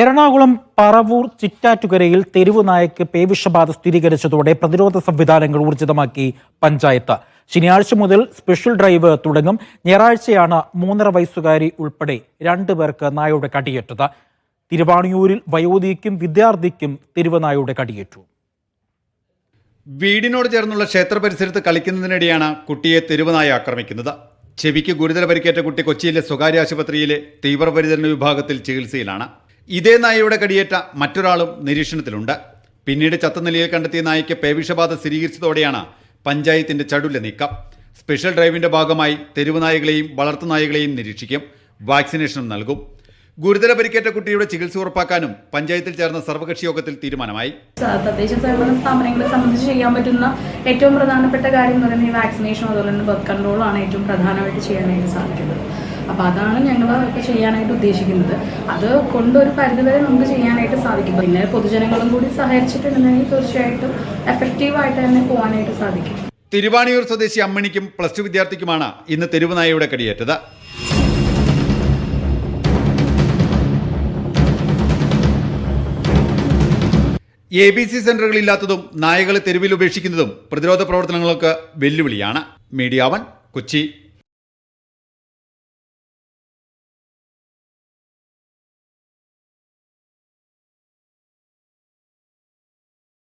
എറണാകുളം പറവൂർ ചിറ്റാറ്റുകരയിൽ തെരുവ് നായക്ക് പേവിഷബാധ സ്ഥിരീകരിച്ചതോടെ പ്രതിരോധ സംവിധാനങ്ങൾ ഊർജിതമാക്കി പഞ്ചായത്ത്. ശനിയാഴ്ച മുതൽ സ്പെഷ്യൽ ഡ്രൈവ് തുടങ്ങും. ഞായറാഴ്ചയാണ് മൂന്നര വയസ്സുകാരി ഉൾപ്പെടെ രണ്ടുപേർക്ക് നായയുടെ കടിയേറ്റത്. തിരുവാണിയൂരിൽ വയോധികയ്ക്കും വിദ്യാർത്ഥിക്കും തെരുവ് നായയുടെ കടിയേറ്റു. വീടിനോട് ചേർന്നുള്ള ക്ഷേത്ര പരിസരത്ത് കളിക്കുന്നതിനിടെയാണ് കുട്ടിയെ തെരുവുനായ ആക്രമിക്കുന്നത്. ചെവിക്ക് ഗുരുതര പരിക്കേറ്റ കുട്ടി കൊച്ചിയിലെ സ്വകാര്യ ആശുപത്രിയിലെ തീവ്രപരിചരണ വിഭാഗത്തിൽ ചികിത്സയിലാണ്. ഇതേ നായയുടെ കടിയേറ്റ മറ്റൊരാളും നിരീക്ഷണത്തിലുണ്ട്. പിന്നീട് ചത്ത നിലയിൽ കണ്ടെത്തിയ നായയ്ക്ക് പേവിഷബാധ സ്ഥിരീകരിച്ചതോടെയാണ് പഞ്ചായത്തിന്റെ ചടുല നീക്കം. സ്പെഷ്യൽ ഡ്രൈവിന്റെ ഭാഗമായി തെരുവ് നായകളെയും വളർത്തു നായകളെയും നിരീക്ഷിക്കും. വാക്സിനേഷനും നൽകും. ഗുരുതര പരിക്കേറ്റ കുട്ടിയുടെ ചികിത്സ ഉറപ്പാക്കാനും പഞ്ചായത്തിൽ ചേർന്ന സർവകക്ഷി യോഗത്തിൽ തീരുമാനമായി തദ്ദേശ സ്വയംഭരണ സ്ഥാപനങ്ങളെ സംബന്ധിച്ച് ചെയ്യാൻ പറ്റുന്ന ഏറ്റവും പ്രധാനപ്പെട്ട കാര്യം എന്ന് പറയുന്നത് ഈ വാക്സിനേഷൻ അതുപോലെ തന്നെ ബർത്ത് കൺട്രോളാണ് ഏറ്റവും പ്രധാനമായിട്ട് ചെയ്യാനായിട്ട് സാധിക്കുന്നത്. അപ്പോൾ അതാണ് ഞങ്ങൾ ഇപ്പോൾ ചെയ്യാനായിട്ട് ഉദ്ദേശിക്കുന്നത്. അത് കൊണ്ട് ഒരു പരിധിവരെ നമുക്ക് ചെയ്യാനായിട്ട് സാധിക്കും. പിന്നെ പൊതുജനങ്ങളും കൂടി സഹകരിച്ചിട്ടുണ്ടെങ്കിൽ തീർച്ചയായിട്ടും എഫക്റ്റീവായിട്ട് തന്നെ പോകാനായിട്ട് സാധിക്കും. തിരുവാണിയൂർ സ്വദേശി അമ്മണിക്കും പ്ലസ് ടു വിദ്യാർത്ഥിക്കുമാണ് ഇന്ന് തെരുവുനായയുടെ കടിയേറ്റത്. എ ബി സി സെന്ററുകളില്ലാത്തതും നായകളെ തെരുവിൽ ഉപേക്ഷിക്കുന്നതും പ്രതിരോധ പ്രവർത്തനങ്ങൾക്ക് വെല്ലുവിളിയാണ്. മീഡിയ കൊച്ചി.